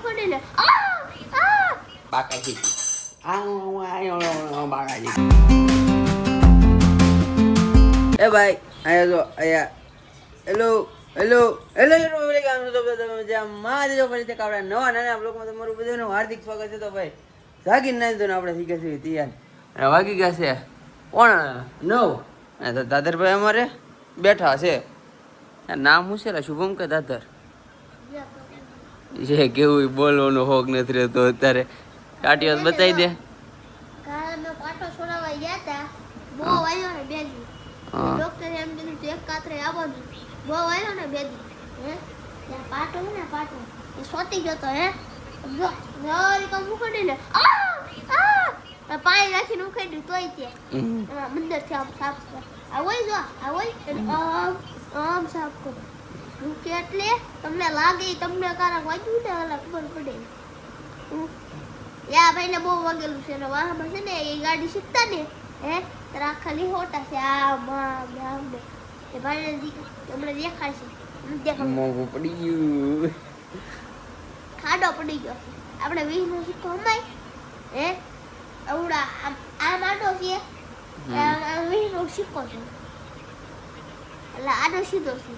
મુકડીને આ આ બાકાજી આ બાકાજી એ ભાઈ અહીંયા જો અહીંયા hello hello hello hello welcome તો તમે મજામાં જ ફરી તે આપણા નવા નાના બ્લોગમાં તમારું બધાનું હાર્દિક સ્વાગત છે તો ભાઈ જાગીર ના તો ને આપણે શીખે છે તૈયાર અને વાગી ગયા છે કોણ નવ તો દાદરભાઈ અમારે બેઠા છે નામ શું છે શુભમ કે દાદર જે કેવું બોલવાનો હોક નથી રહેતો અત્યારે. ટાટીઓ બતાવી દે. પાટો છોડાવવા બહુ આવ્યો ને બેગી હા. ડોક્ટરે એમ કીધું કે એક કાતરે બહુ આવ્યો ને બેગી પાટો છે ને પાટો. સોતી ગયો તો હે? જો જરી કામ મુકડીને આ આ! પાણી રાખીને ઉખાડ્યું તોય તે હમ. એમાં આમ સાફ કરે. આ હોય જો આ હોય આમ સાફ કરો. હું એટલે તમને લાગે તમને કારણ વાગ્યું ને ઓલા ખબર પડે. યા ભાઈને બહુ વાગેલું છે ને વાહમાં છે ને એ ગાડી શીખતા ને હે? તારા ખાલી હોટા છે આ ને આમ ને. એ ભાઈને હમણાં દેખાડશે મોંઘું પડી ગયું. ખાડો પડી ગયો આપણે વીસનો સિક્કો હમાય હે? અવડા આમ આમ આડો છે. વીસનો સિક્કો છે. એટલે આડો સીધો છે.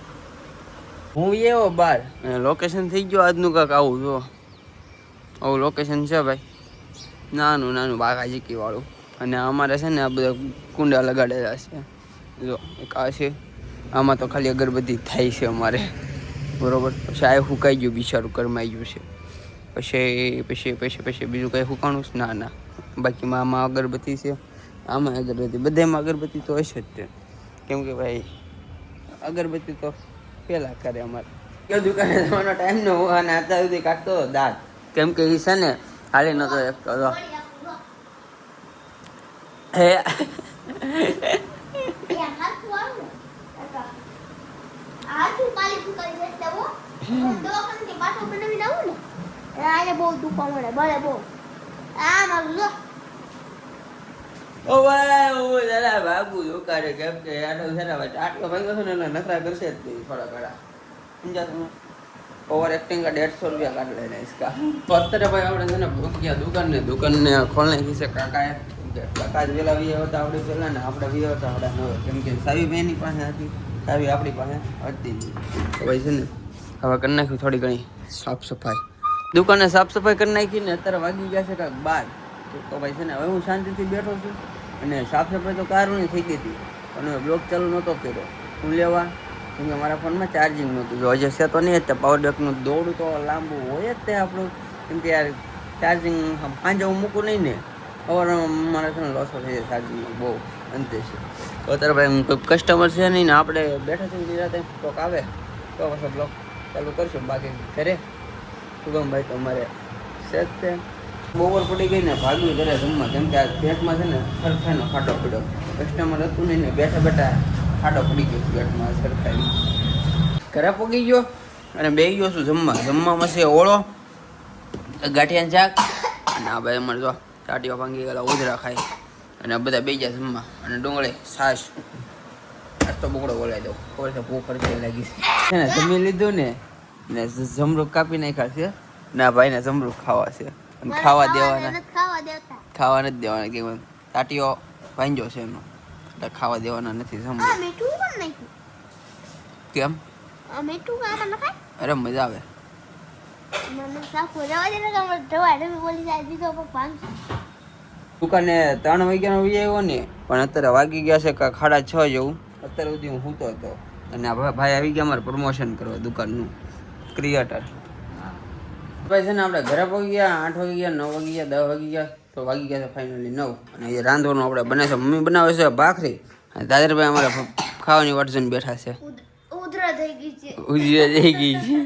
હું એવો બાર. લોકેશન થઈ ગયો આજનું કાંક આવું, જો. આવું લોકેશન છે ભાઈ. નાનું નાનું બાગાજીકી વાળું. અને અમારે છે ને આ બધા કુંડા લગાડેલા છે. જો, એક આ છે. આમાં તો ખાલી અગરબત્તી થાય છે અમારે. બરોબર? પછી આ હુકાઈ ગયું, બિચારું કરમાઈ ગયું છે. પછી પછી પછી પછી બીજું કંઈ હુકાણું છે? ના ના. બાકીમાં આમાં અગરબત્તી છે. આમાં અગરબત્તી. બધામાં અગરબત્તી તો હશે જ તે. કેમ કે ભાઈ, અગરબત્તી તો પેલા કરે અમારે. દુકાને જવાનો ટાઈમ ન હોય અને અત્યાર સુધી કાઢતો દાંત. કેમ કે એ છે ને હાલી નતો એક હે? બહુ દુખવા મળે બળે બહુ આ મારું લો ઓવાય ઓ જો કારે કેમ કે આનો ભાઈ આટલો ભાગ્યો ને એને નખરા કરશે જ થોડા ઘણા. સમજા ઓવર એક્ટિંગ કા રૂપિયા કાઢ લેને ઇસકા. તો અત્યારે ભાઈ આપણે છે ને પહોંચી ગયા દુકાનને દુકાનને ખોલને ખીસે કાકાએ. કાકા જ પહેલાં વી હતા પહેલાં ને આપણે વી હતા આપણે નવો સાવી બેની પાસે હતી, સાવી આપણી પાસે હતી તો ભાઈ છે ને હવે કરી નાખ્યું થોડી ઘણી સાફ સફાઈ. દુકાને સાફ સફાઈ કરી નાખી ને અત્યારે વાગી ગયા છે કાંઈક બાર. તો ભાઈ છે ને, હવે હું શાંતિથી બેઠો છું અને સાફ સફાઈ તો કારની થઈ ગઈ હતી. પણ હવે બ્લોક ચાલુ નહોતો કર્યો. હું લેવા? કેમ કે મારા ફોનમાં ચાર્જિંગ નહોતું. જો હજી છે તો નહીં, જ પાવર બેકનું દોડું તો લાંબુ હોય જ તે આપણું. કેમ કે યાર ચાર્જિંગ સાંજે હું મૂકું નહીં ને સવારે મારા છે ને લોસો થઈ જાય ચાર્જિંગનો બહુ અંતે છે. તો અત્યારે ભાઈ હું કોઈ કસ્ટમર છે નહીં ને, આપણે બેઠા છીએ નિરાતે કોક આવે. તો પછી બ્લોક ચાલુ કરશું બાકી ઘરે. શુભમભાઈ તો અમારે છે જ તે. બપોર પડી ગઈ ને ભાગ્યું ઘરે જમવા. કેમ કે આ પેટમાં છે ને સરખાઈનો ફાટો પડ્યો. કસ્ટમર હતું નહીં ને, બેઠા બેઠા ફાટો પડી ગયો પેટમાં સરખાઈ ઘરે પગી ગયો અને બે ગયો છું જમવા. જમવામાં છે ઓળો ગાંઠિયાનું શાક અને આ ભાઈ અમારે જો ટાટીઓ ભાંગી ગયેલા ઉધરા ખાય અને આ બધા બે ગયા જમવા. અને ડુંગળી, છાશ, આજ તો બગડો બોલાવી દઉં. ખબર છે, ભૂખ ખર્ચે લાગી છે. ને, જમી લીધું ને ને જમરૂક કાપી નાખ્યા છે. ના ભાઈને જમરૂક ખાવા છે. અને ખાવા દેવાના. ખાવા નથી દેવાના કે તાટીઓ ભાંજો છે એનો. એટલે ખાવા દેવાના નથી નાખ્યું? કેમ? અરે મજા આવે. દુકાને ત્રણ વાગ્યાનો વી આવ્યો ને પણ અત્યારે વાગી ગયા છે કે સાડા છ જેવું. અત્યારે સુધી હું સૂતો હતો. અને ભાઈ આવી ગયા મારે પ્રમોશન કરવા દુકાનનું. ક્રિએટર ભાઈ છે ને આપણે ઘરે પહોંચી ગયા આઠ વાગી ગયા નવ વાગી ગયા દસ વાગી ગયા તો વાગી ગયા છે ફાઇનલી નવ. અને એ રાંધવાનું આપણે બને છે મમ્મી બનાવે છે ભાખરી. અને દાદરભાઈ અમારે ખાવાની ખાવાની વર્જન બેઠા છે. ઉધરા થઈ ગઈ છે. ગઈ છે.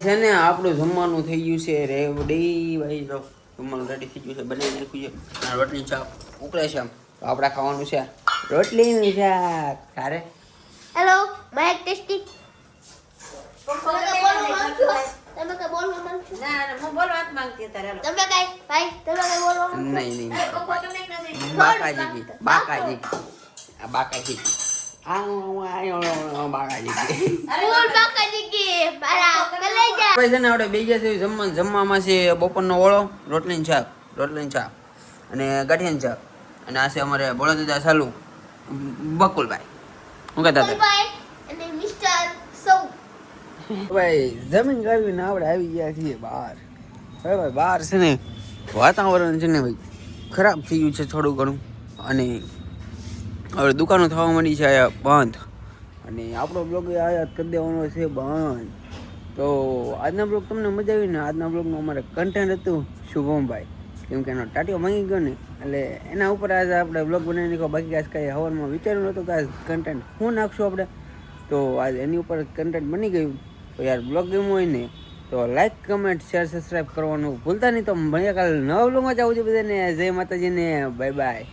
છે. ને આપણું જમવાનું થઈ ગયું છે રેવડી ભાઈ જમવાનું રેડી થઈ ગયું છે બનાવી નાખ્યું છે. અને રોટલી શાક ઉકળે છે આમ. તો આપણે ખાવાનું છે. રોટલીનું શાક. તારે? હેલો માઇક ટેસ્ટી તમે કઈ બોલવા માંગો છો? તમે કઈ બોલવા માંગો છો? ના ના હું બોલવા જ માંગતી તારે તમે કઈ ભાઈ તમે કઈ બોલવા માંગો નહીં નહીં બાકાજી નથી. બાકાજી. કી બાકાજી. આ બાકાજી ફૂલ બાકાજી કે મારા કલેજા ભાઈ છે ને આપણે બે ગયા છે જમવા જમવામાં છે બપોરનો ઓળો રોટલી ને શાક રોટલી ને શાક અને ગાંઠિયાનું શાક. અને આ છે અમારે બળદા ચાલુ. બકુલભાઈ. હું કહેતા હતા? ફૂલભાઈ અને મિસ્ટર સૌ. ભાઈ જમીન કરવીને આપણે આવી ગયા છીએ બહાર. હવે ભાઈ બહાર છે ને વાતાવરણ છે ને ભાઈ ખરાબ થઈ ગયું છે થોડું ઘણું. અને હવે દુકાનો થવા માંડી છે આયા બંધ. અને આપણો બ્લોગ આયાત કરી દેવાનો છે બંધ. તો આજના બ્લોગ તમને મજા આવી ને આજના બ્લોગમાં અમારે કન્ટેન્ટ હતું શુભમભાઈ. કેમ કે એનો ટાટીઓ માંગી ગયો ને, એટલે એના ઉપર આજે આપણે બ્લોગ બનાવી નાખ્યો બાકી આજ કાંઈ હવનમાં વિચાર્યું નહોતું કે આ કન્ટેન્ટ શું નાખશું આપણે. તો આજ એની ઉપર કન્ટેન્ટ બની ગયું. તો યાર બ્લોગ ગેમ હોય ને, તો લાઈક કમેન્ટ શેર સબસ્ક્રાઈબ કરવાનું ભૂલતા નહીં. તો મળ્યા કાલે નવા બ્લોગમાં જવું છે બધાને જય માતાજીને બાય બાય